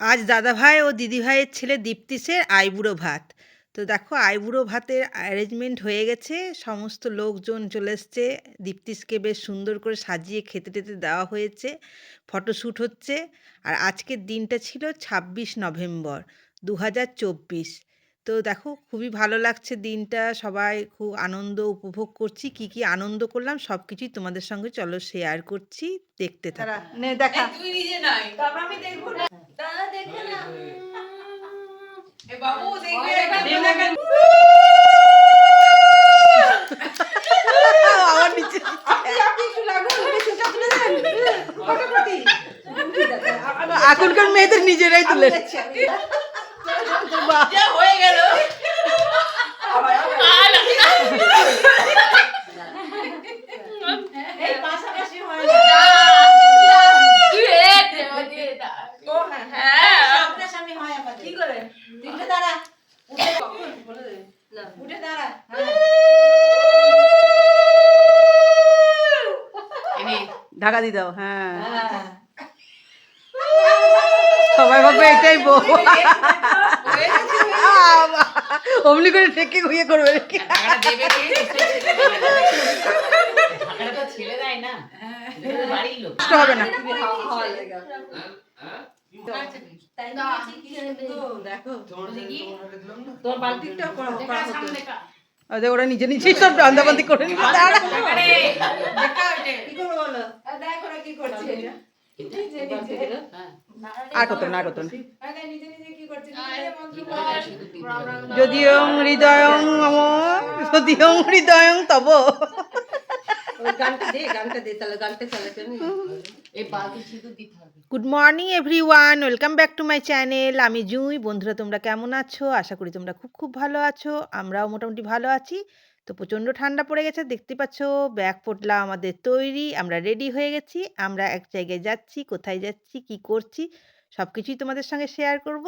আজ দাদাভাই ও দিদিভাইয়ের ছেলে দীপ্তিসের আইবুড়ো ভাত। তো দেখো আইবুড়ো ভাতের অ্যারেঞ্জমেন্ট হয়ে গেছে। সমস্ত লোকজন চলে এসছে। দীপ্তিসকে বেশ সুন্দর করে সাজিয়ে খেতে টেতে দেওয়া হয়েছে। ফটোশ্যুট হচ্ছে। আর আজকের দিনটা ছিল ছাব্বিশ নভেম্বর দু হাজার চব্বিশ। তো দেখো খুবই ভালো লাগছে দিনটা। সবাই খুব আনন্দ উপভোগ করছি। কি কি আনন্দ করলাম সব কিছুই তোমাদের সঙ্গে চলো শেয়ার করছি। দেখতে থাকো। নে দেখা। আমি দেখব না দাদা দেখে না এ বাবু দেখবে আমার নিচে আপনি আপনি একটু লাগুন চুলটা তুলে দেন। ফটোকপি। এখনকার মেয়েদের নিজেরাই তুলে বাহ। যা হয়ে গেল এই পাশাপাশি হয় তুই এক দে, ও দিয়ে দা। ও হ্যাঁ হ্যাঁ সামনাসামনি হয় আমাদের কি করে তুই উঠে দাঁড়া উঠে কখন বলে দে না উঠে দাঁড়া হ্যাঁ এনে দিয়ে দাও হ্যাঁ। হ্যাঁ। সবাই ভাবে এটাই বউ। হয়ে অমনি করে ঠেকে ঘুরিয়ে করবে কষ্ট হবে না। হাওয়া লেগে তাই না। তো দেখো তোর বালতিটা করা করা হতো। ওদের ওরা নিজে নিজেই সব রান্দাবান্দি করে নিল দাঁড়া। কি করব বলো দেখো না কি করছে নিজে নিজে হ্যাঁ। আর কত না আর না। যদিও হৃদয়ং মম যদিও হৃদয়ং তব good morning everyone welcome back to my channel আমি জুঁই। বন্ধুরা, তোমরা কেমন আছো? আশা করি তোমরা খুব খুব ভালো আছো। আমরাও মোটামুটি ভালো আছি। তো প্রচণ্ড ঠান্ডা পড়ে গেছে, দেখতে পাচ্ছ, ব্যাগ পোটলা আমাদের তৈরি। আমরা রেডি হয়ে গেছি। আমরা এক জায়গায় যাচ্ছি, কোথায় যাচ্ছি, কি করছি সব কিছুই তোমাদের সঙ্গে শেয়ার করব।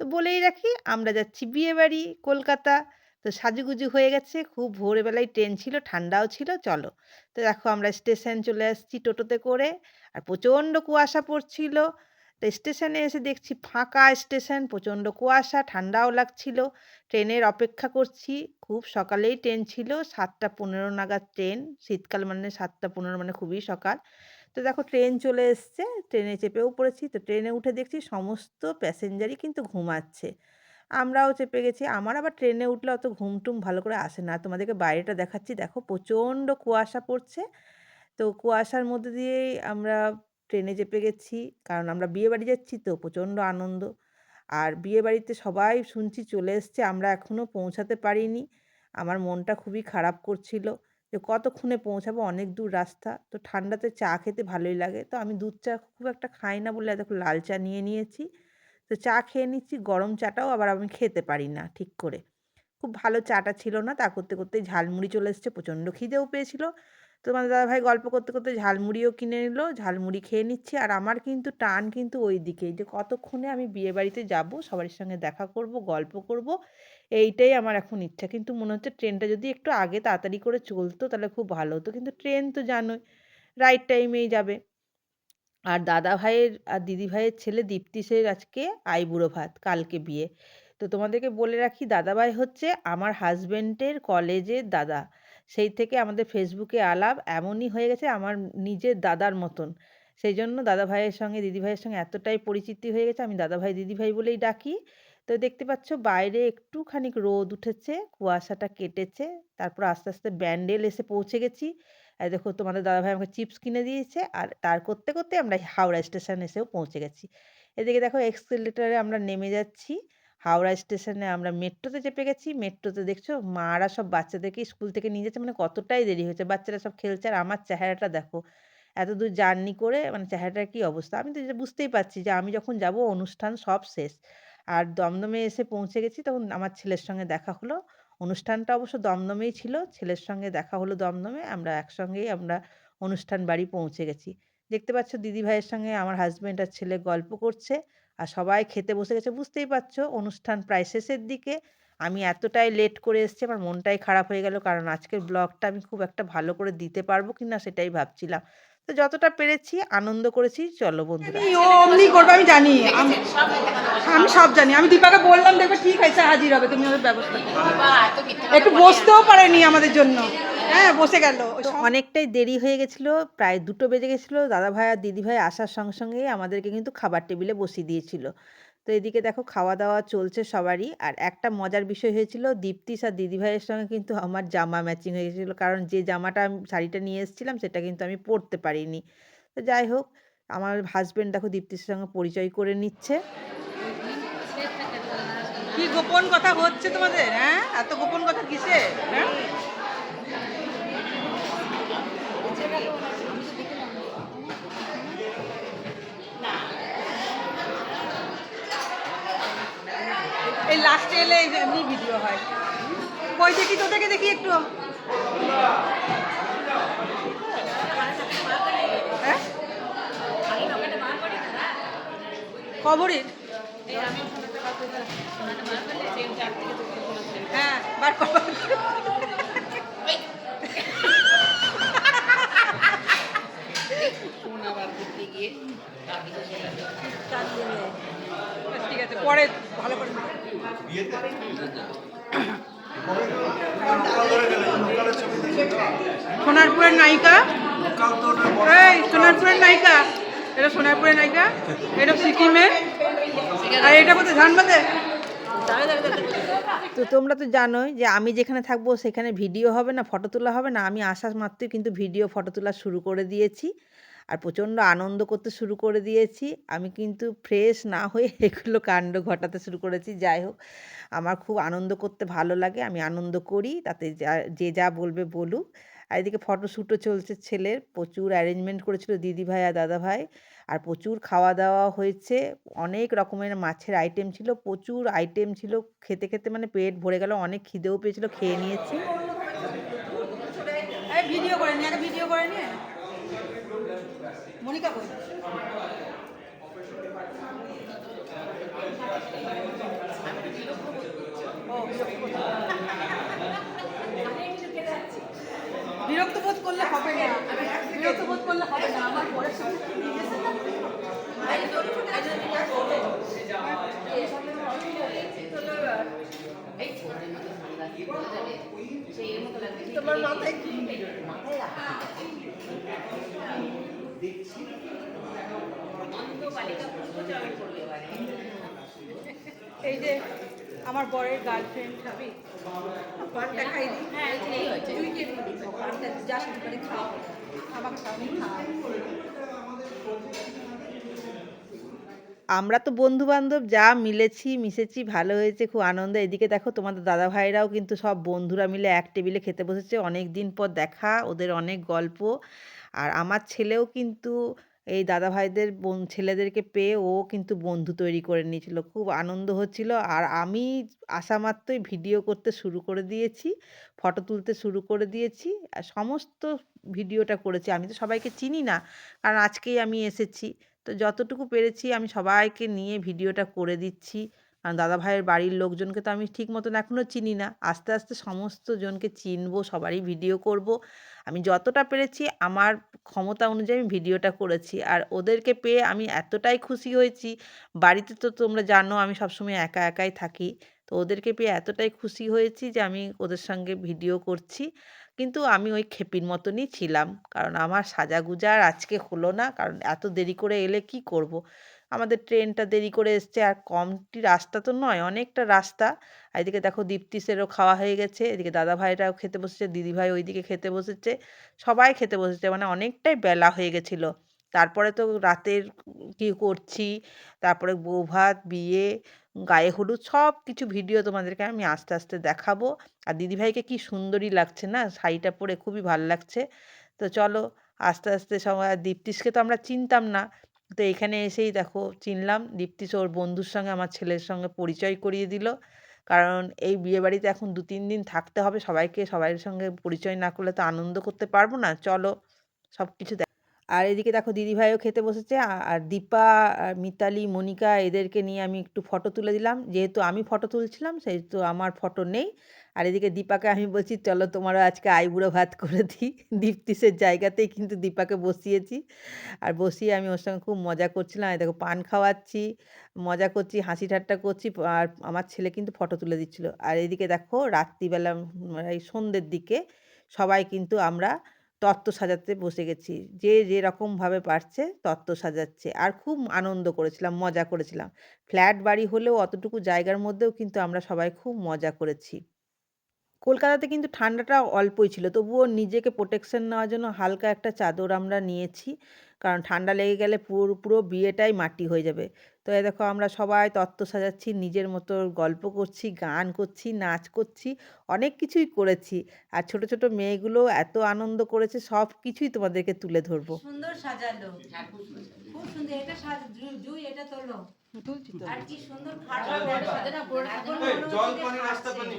তো বলেই রাখি, আমরা যাচ্ছি বিয়েবাড়ি, কলকাতা। তো সাজুগুজু হয়ে গেছে, খুব ভোরবেলায় ট্রেন ছিল, ঠান্ডাও ছিল, চলো। তো দেখো আমরা স্টেশন চলে আসছি টোটোতে করে, আর প্রচণ্ড কুয়াশা পড়ছিল। তো স্টেশনে এসে দেখছি ফাঁকা স্টেশন, প্রচণ্ড কুয়াশা, ঠান্ডাও লাগছিল। ট্রেনের অপেক্ষা করছি, খুব সকালেই ট্রেন ছিল, সাতটা পনেরো নাগাদ ট্রেন, শীতকাল মানে সাতটা পনেরো মানে খুবই সকাল। তো দেখো ট্রেন চলে এসছে, ট্রেনে চেপেও পড়েছি, তো ট্রেনে উঠে দেখছি সমস্ত প্যাসেঞ্জারই কিন্তু ঘুমাচ্ছে। আমরাও চেপে গেছি। আমার আবার ট্রেনে উঠলে অত ঘুমটুম ভালো করে আসে না। তোমাদেরকে বাইরেটা দেখাচ্ছি। দেখো প্রচণ্ড কুয়াশা পড়ছে। তো কুয়াশার মধ্যে দিয়েই আমরা ট্রেনে চেপে গেছি। কারণ আমরা বিয়েবাড়ি যাচ্ছি তো প্রচণ্ড আনন্দ। আর বিয়েবাড়িতে সবাই শুনছি চলে এসছে, আমরা এখনও পৌঁছাতে পারিনি। আমার মনটা খুবই খারাপ করছিল যে কতক্ষণে পৌঁছাবো? অনেক দূর রাস্তা। তো ঠান্ডাতে চা খেতে ভালোই লাগে। তো আমি দুধ চা খুব একটা খাই না বলে এত লাল চা নিয়ে নিয়েছি। তো চা খেয়ে নিচ্ছি, গরম চাটাও আবার আমি খেতে পারি না ঠিক করে। খুব ভালো চাটা ছিল না, তা করতে করতে ঝালমুড়ি চলে এসছে, প্রচণ্ড খিদেও পেয়েছিল। তো তোমাদের দাদাভাই গল্প করতে করতে ঝালমুড়িও কিনে নিল, ঝালমুড়ি খেয়ে নিচ্ছি আর আমার কিন্তু টান কিন্তু ওই দিকেই যে কতক্ষণে আমি বিয়েবাড়িতে যাব সবার সঙ্গে দেখা করব, গল্প করব, এইটাই আমার এখন ইচ্ছা। কিন্তু মনে হচ্ছে ট্রেনটা যদি একটু আগে তাড়াতাড়ি করে চলতো তাহলে খুব ভালো হতো। কিন্তু ট্রেন তো জানোই, রাইট টাইমেই যাবে। আর দাদা ভাইয়ের আর দিদি ভাইয়ের ছেলে দীপ্তিসের আজকে আইবুড়ো ভাত, কালকে বিয়ে। তো তোমাদেরকে বলে রাখি, দাদাভাই হচ্ছে আমার হাজবেন্ডের কলেজের দাদা। সেই থেকে আমাদের ফেসবুকে আলাপ এমনই হয়ে গেছে, আমার নিজের দাদার মতন। সেই জন্য দাদা ভাইয়ের সঙ্গে দিদি ভাইয়ের সঙ্গে এতটাই পরিচিতি হয়ে গেছে, আমি দাদা ভাই দিদি ভাই বলেই ডাকি। তো দেখতে পাচ্ছ, বাইরে একটুখানি রোদ উঠেছে, কুয়াশাটা কেটেছে, তারপর আস্তে আস্তে ব্যান্ডেল এসে পৌঁছে গেছি। আর দেখো তোমাদের দাদাভাই আমাকে চিপস কিনে দিয়েছে, আর তার করতে করতে আমরা হাওড়া স্টেশন এসেও পৌঁছে গেছি। এদিকে দেখো এক্সেলেটারে আমরা নেমে যাচ্ছি। হাওড়া স্টেশনে আমরা মেট্রোতে চেপে গেছি। মেট্রোতে দেখছ মারা সব বাচ্চাদেরকে স্কুল থেকে নিয়ে যাচ্ছে মানে কতটাই দেরি হয়েছে। বাচ্চারা সব খেলছে আর আমার চেহারাটা দেখো, এত দূর জার্নি করে মানে চেহারাটার কী অবস্থা? আমি তো বুঝতেই পারছি যে আমি যখন যাব, অনুষ্ঠান সব শেষ। আর দমদমে এসে পৌঁছে গেছি, তখন আমার ছেলের সঙ্গে দেখা হলো। অনুষ্ঠানটা অবশ্য দমদমেই ছিল। ছেলের সঙ্গে দেখা হলো দমদমে। আমরা একসঙ্গেই আমরা অনুষ্ঠান বাড়ি পৌঁছে গেছি। দেখতে পাচ্ছ দিদি ভাইয়ের সঙ্গে আমার হাজব্যান্ড আর ছেলে গল্প করছে আর সবাই খেতে বসে গেছে। বুঝতেই পারছ অনুষ্ঠান প্রায় শেষের দিকে। আমি এতটাই লেট করে এসেছি, আমার মনটাই খারাপ হয়ে গেল কারণ আজকের ব্লগটা আমি খুব একটা ভালো করে দিতে পারব কি না সেটাই ভাবছিলাম। তো যতটা পেরেছি আনন্দ করেছি। চলো বন্ধুরা। ও অমনি করবে আমি জানি। আমি সব আমি সব জানি। আমি দীপাকে বললাম দেখবে ঠিক আছে হাজির হবে তুমি ওদের ব্যবস্থা একটু বসতেও পারেনি আমাদের জন্য। হ্যাঁ বসে গেল। অনেকটাই দেরি হয়ে গেছিল প্রায় দুটো বেজে গেছিল। দাদা ভাই আর দিদি ভাই আসার সঙ্গে সঙ্গে আমাদেরকে কিন্তু খাবার টেবিলে বসিয়ে দিয়েছিল। তো এদিকে দেখো খাওয়া দাওয়া চলছে সবারই। আর একটা মজার বিষয় হয়েছিল দীপ্তিস আর দিদি ভাইয়ের সঙ্গে কিন্তু আমার জামা ম্যাচিং হয়ে গেছিল। কারণ যে জামাটা আমি, শাড়িটা নিয়ে এসেছিলাম, সেটা কিন্তু আমি পরতে পারিনি। তো যাই হোক, আমার হাজবেন্ড দেখো দীপ্তির সঙ্গে পরিচয় করে নিচ্ছে। কি গোপন কথা হচ্ছে তোমাদের হ্যাঁ? এত গোপন কথা কিসে হ্যাঁ? এই লাস্টে এলে এমনি ভিডিও হয়। কই দেখি তোদেরকে দেখি একটু। হ্যাঁ? কবরের হ্যাঁ বার কর বার ঠিক আছে পরে ভালো করে সোনারপুরের নায়িকা? এই সোনারপুরের নায়িকা। এটা সোনারপুরের নায়িকা? এটা সিকিমের আর এটা কোথায় ধানবাদে তো তোমরা তো জানোই যে আমি যেখানে থাকব সেখানে ভিডিও হবে না ফটো তোলা হবে না। আমি আসার মাত্রই কিন্তু ভিডিও ফটো তোলা শুরু করে দিয়েছি। আর প্রচণ্ড আনন্দ করতে শুরু করে দিয়েছি। আমি কিন্তু ফ্রেশ না হয়ে এগুলো কাণ্ড ঘটাতে শুরু করেছি। যাই হোক, আমার খুব আনন্দ করতে ভালো লাগে। আমি আনন্দ করি, তাতে যা, যে যা বলবে বলুক। আর এদিকে ফটোশ্যুটও চলছে ছেলের। প্রচুর অ্যারেঞ্জমেন্ট করেছিল দিদি ভাই আর দাদা ভাই। আর প্রচুর খাওয়া দাওয়া হয়েছে। অনেক রকমের মাছের আইটেম ছিল। প্রচুর আইটেম ছিল। খেতে খেতে মানে পেট ভরে গেল। অনেক খিদেও পেয়েছিল। খেয়ে নিয়েছি। ভিডিও করে নি আগে ভিডিও করে নিয়ে মনিকা কই বিরক্ত বোধ করলে হবে না। বিরক্ত বোধ করলে হবে না। আমার পরের লাগবে। তোমার মাথায় কি মাথায় রাখা। অন্ধ বালিকা পুষ্পচয়ন করলে এবারে। এই যে আমার বরের গার্লফ্রেন্ড খাবি পানটা খাই দিই। হ্যাঁ। তুই কে দিবি পানটা যা শুরু করে খাও। আমাকে আমরা তো বন্ধু বান্ধব যা মিলেছি মিশেছি ভালো হয়েছে খুব আনন্দ। এদিকে দেখো তোমাদের দাদা ভাইরাও কিন্তু সব বন্ধুরা মিলে এক টেবিলে খেতে বসেছে। অনেক দিন পর দেখা ওদের অনেক গল্প। আর আমার ছেলেও কিন্তু এই দাদাভাইদের বোন, ছেলেদেরকে পেয়ে ও কিন্তু বন্ধু তৈরি করে নিয়েছিল। খুব আনন্দ হচ্ছিল। আর আমি আসা মাত্রই ভিডিও করতে শুরু করে দিয়েছি, ফটো তুলতে শুরু করে দিয়েছি। আর সমস্ত ভিডিওটা করেছি। আমি তো সবাইকে চিনি না, কারণ আজকেই আমি এসেছি। তো যতটুকু পেরেছি আমি সবাইকে নিয়ে ভিডিওটা করে দিচ্ছি। কারণ দাদা ভাইয়ের বাড়ির লোকজনকে তো আমি ঠিক মতন এখনও চিনি না। আস্তে আস্তে সমস্ত জনকে চিনবো, সবারই ভিডিও করব। আমি যতটা পেরেছি আমার ক্ষমতা অনুযায়ী আমি ভিডিওটা করেছি। আর ওদেরকে পেয়ে আমি এতটাই খুশি হয়েছি। বাড়িতে তো তোমরা জানো আমি সবসময় একা, একাই থাকি। তো ওদেরকে পেয়ে এতটাই খুশি হয়েছি যে আমি ওদের সঙ্গে ভিডিও করছি। কিন্তু আমি ওই খেপির মতনই ছিলাম। কারণ আমার সাজাগুজা আর আজকে হলো না। কারণ এত দেরি করে এলে কি করব। আমাদের ট্রেনটা দেরি করে এসছে আর কমটি রাস্তা তো নয়, অনেকটা রাস্তা। এদিকে দেখো দীপ্তিসেরও খাওয়া হয়ে গেছে, এদিকে দাদা ভাইরাও খেতে বসেছে, দিদি ভাই ওইদিকে খেতে বসেছে, সবাই খেতে বসেছে মানে অনেকটাই বেলা হয়ে গেছিল। তারপরে তো রাতের কি করছি, তারপরে বৌভাত বিয়ে, গায়ে হলুদ, সব কিছু ভিডিও তোমাদেরকে আমি আস্তে আস্তে দেখাবো। আর দিদিভাইকে কি সুন্দরী লাগছে না, শাড়িটা পরে খুবই ভালো লাগছে। তো চলো আস্তে আস্তে সবাই দীপ্তিসকে তো আমরা চিনতাম না তো এখানে এসেই দেখো চিনলাম দীপ্তিস ওর বন্ধুর সঙ্গে আমার ছেলের সঙ্গে পরিচয় করিয়ে দিল কারণ এই বিয়েবাড়িতে এখন দু তিন দিন থাকতে হবে সবাইকে সবাইয়ের সঙ্গে পরিচয় না করলে তো আনন্দ করতে পারব না চলো সব কিছু দেখ আর এদিকে দেখো দিদিভাইও খেতে বসেছে আর দীপা, মিতালি, মনিকা এদেরকে নিয়ে আমি একটু ফটো তুলে দিলাম। যেহেতু আমি ফটো তুলছিলাম সেহেতু আমার ফটো নেই। আর এদিকে দীপাকে আমি বলছি, "চলো তোমারও আজকে আইবুড়ো ভাত করে দিই।" দীপ্তিসের জায়গাতেই কিন্তু দীপাকে বসিয়েছি। আর বসিয়ে আমি ওর সঙ্গে খুব মজা করছিলাম। এই দেখো পান খাওয়াচ্ছি, মজা করছি, হাসি ঠাট্টা করছি। আর আমার ছেলে কিন্তু ফটো তুলে দিচ্ছিল। আর এদিকে দেখো রাত্রিবেলা এই সন্ধ্যের দিকে সবাই কিন্তু আমরা তত্ত্ব সাজাতে বসে গেছি। যে যে যেরকমভাবে পারছে তত্ত্ব সাজাচ্ছে। আর খুব আনন্দ করেছিলাম, মজা করেছিলাম। ফ্ল্যাট বাড়ি হলেও অতটুকু জায়গার মধ্যেও কিন্তু আমরা সবাই খুব মজা করেছি। কলকাতাতে কিন্তু ঠান্ডাটা অল্পই ছিল। তবুও নিজেকে প্রোটেকশন নেওয়ার জন্য হালকা একটা চাদর আমরা নিয়েছি। কারণ ঠান্ডা লেগে গেলে পুরো পুরো বিয়েটাই মাটি হয়ে যাবে। তো এই দেখো আমরা সবাই তত্ত্ব সাজাচ্ছি, নিজের মতো গল্প করছি, গান করছি, নাচ করছি, অনেক কিছুই করেছি। আর ছোট, ছোট মেয়েগুলো এত আনন্দ করেছে সব কিছুই তোমাদেরকে তুলে ধরবো। সুন্দর সাজালো খুব সুন্দর। এটা সাজ জুই এটা তোলো তুলছি তো। আর কি সুন্দর খাট জল পানি। পানি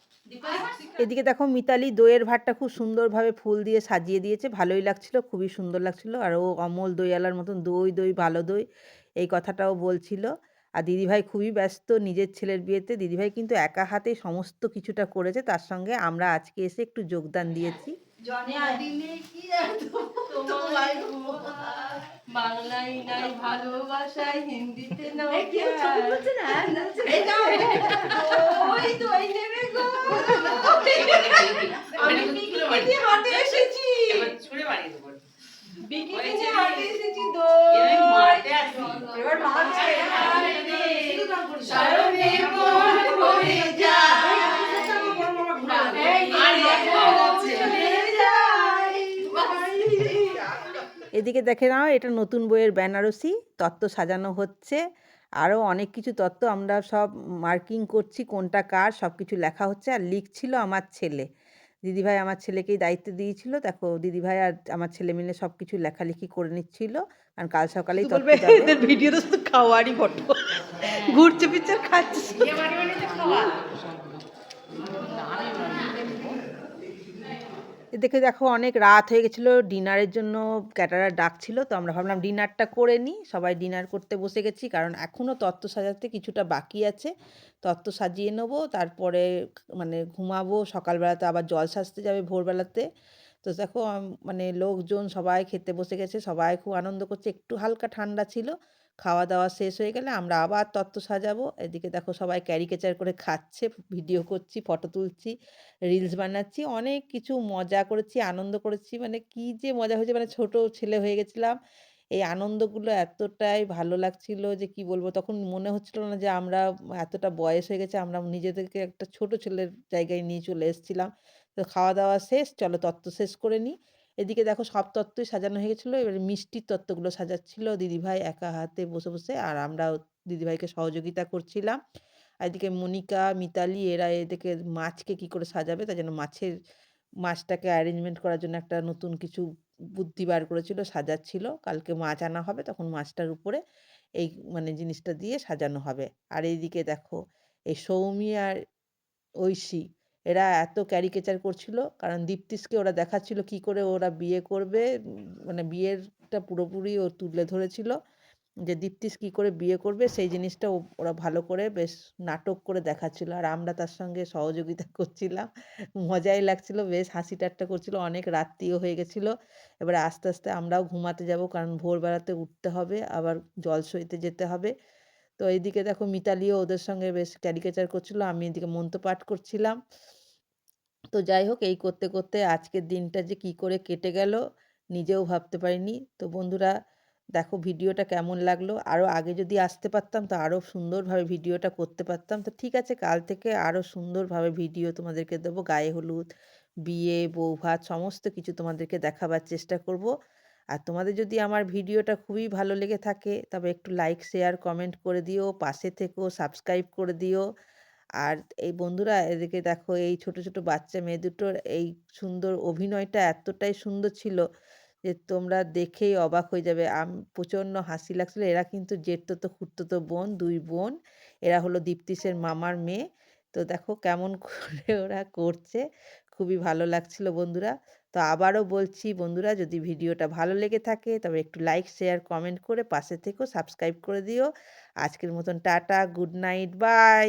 এদিকে দেখো মিতালি দইয়ের ভাতটা খুব সুন্দরভাবে ফুল দিয়ে সাজিয়ে দিয়েছে। ভালোই লাগছিল, খুবই সুন্দর লাগছিল। আর ও অমল দইয়ালার মতন দই, দই, ভালো দই এই কথাটাও বলছিল। আর দিদিভাই খুবই ব্যস্ত নিজের ছেলের বিয়েতে। দিদিভাই কিন্তু একা হাতে সমস্ত কিছুটা করেছে। তার সঙ্গে আমরা আজকে এসে একটু যোগদান দিয়েছি। জন্মদিনে কি এত তোমায় বাংলায় নাই ভালোবাসায় হিন্দিতে না? ওই দই নেবে গো। আমি বিকিনি হাতে এসেছি। ছুঁড়ে বাড়িয়ে দেবো। বিকিনি হাতে এসেছি এবার এদিকে দেখে নাও এটা নতুন বইয়ের বেনারসি তত্ত্ব সাজানো হচ্ছে। আরও অনেক কিছু তত্ত্ব আমরা সব মার্কিং করছি কোনটা কার সব কিছু লেখা হচ্ছে আর লিখছিল আমার ছেলে। দিদিভাই আমার ছেলেকেই দায়িত্ব দিয়েছিল। দেখো দিদিভাই আর আমার ছেলে মিলে সব কিছু লেখালেখি করে নিচ্ছিল। কারণ কাল সকালেই। এদের ভিডিওতে শুধু খাওয়ারই ফটো ঘুরছে পিকচার খাচ্ছে এদিকে দেখো অনেক রাত হয়ে গেছিল, ডিনারের জন্য ক্যাটারার ডাকছিল তো আমরা ভাবলাম ডিনারটা করে নিই। সবাই ডিনার করতে বসে গেছি, কারণ এখনও তত্ত্ব সাজাতে কিছুটা বাকি আছে। তত্ত্ব সাজিয়ে নেব, তারপরে মানে ঘুমাবো সকালবেলাতে আবার জল সাজতে যাবে ভোরবেলাতে। তো দেখো মানে লোকজন সবাই খেতে বসে গেছে, সবাই খুব আনন্দ করছে, একটু হালকা ঠান্ডা ছিল খাওয়া দাওয়া শেষ হয়ে গেলে আমরা আবার তত্ত্ব সাজাবো। এদিকে দেখো সবাই ক্যারিকেচার করে খাচ্ছে, ভিডিও করছি, ফটো তুলছি, রিলস বানাচ্ছি, অনেক কিছু মজা করেছি, আনন্দ করেছি। মানে কি যে মজা হয়েছে মানে ছোট ছেলে হয়ে গেছিলাম। এই আনন্দগুলো এতটাই ভালো লাগছিল যে কি বলব, তখন মনে হচ্ছিল না যে আমরা এতটা বয়স হয়ে গেছে, আমরা নিজেদেরকে একটা ছোট ছেলের জায়গায় নিয়ে চলে এসেছিলাম। তো খাওয়া দাওয়া শেষ, চলো তত্ত্ব শেষ করে নিই। এদিকে দেখো সব তত্ত্বই সাজানো হয়ে গেছিল, এবারে মিষ্টির তত্ত্বগুলো সাজাচ্ছিল। দিদিভাই একা হাতে বসে বসে আর আমরাও দিদিভাইকে সহযোগিতা করছিলাম। এদিকে মনিকা, মিতালি এরা এদিকে মাছকে কি করে সাজাবে, তার জন্য মাছের মাছটাকে অ্যারেঞ্জমেন্ট করার জন্য একটা নতুন কিছু বুদ্ধি বার করেছিল, সাজাচ্ছিল। কালকে মাছ আনা হবে, তখন মাছটার উপরে এই মানে জিনিসটা দিয়ে সাজানো হবে। আর এইদিকে দেখো এই সৌমি আর ঐশী এরা এত ক্যারিকেচার করছিল। কারণ দীপ্তিসকে ওরা দেখাচ্ছিল কি করে ওরা বিয়ে করবে মানে বিয়েরটা পুরোপুরি ও তুলে ধরেছিল যে দীপ্তিস কি করে বিয়ে করবে, সেই জিনিসটা ওরা ভালো করে বেশ নাটক করে দেখাচ্ছিল। আর আমরা তার সঙ্গে সহযোগিতা করছিলাম। মজাই লাগছিল, বেশ হাসি ঠাট্টা করছিল, অনেক রাত্রিও হয়ে গেছিল। এবারে আস্তে আস্তে আমরাও ঘুমাতে যাব, কারণ ভোরবেলাতে উঠতে হবে, আবার জল সইতে যেতে হবে। তো এইদিকে দেখো মিতালিও ওদের সঙ্গে বেশ ক্যারিকেচার করছিল, আমি এদিকে মন্ত্র পাঠ করছিলাম। তো যাই হোক, এই করতে করতে আজকের দিনটা যে কি করে কেটে গেল নিজেও ভাবতে পারিনি। তো বন্ধুরা, দেখো ভিডিওটা কেমন লাগল? আরও আগে যদি আসতে পারতাম তো আরও সুন্দরভাবে ভিডিওটা করতে পারতাম। তো ঠিক আছে, কাল থেকে আরও সুন্দরভাবে ভিডিও তোমাদেরকে দেবো। গায়ে হলুদ, বিয়ে, বৌভাত, সমস্ত কিছু তোমাদেরকে দেখাবার চেষ্টা করব। আর তোমাদের যদি আমার ভিডিওটা খুবই ভালো লেগে থাকে, তবে একটু লাইক শেয়ার কমেন্ট করে দিও, পাশে থেকেও সাবস্ক্রাইব করে দিও। আর এই বন্ধুরা, এদিকে দেখো এই ছোট ছোট বাচ্চা মেয়ে দুটোর এই সুন্দর অভিনয়টা এতটাই সুন্দর ছিল যে তোমরা দেখেই অবাক হয়ে যাবে। আম, প্রচণ্ড হাসি লাগছিল। এরা কিন্তু জেঠতো খুঁড়তো বোন, দুই বোন। এরা হলো দীপ্তিসের মামার মেয়ে। তো দেখো কেমন করে ওরা করছে। খুবই ভালো লাগছিল বন্ধুরা। তো আবারও বলছি, বন্ধুরা যদি ভিডিওটা ভালো লেগে থাকে তবে একটু লাইক, শেয়ার, কমেন্ট করে পাশে থেকেও সাবস্ক্রাইব করে দিও। আজকের মতন টাটা, গুড নাইট, বাই।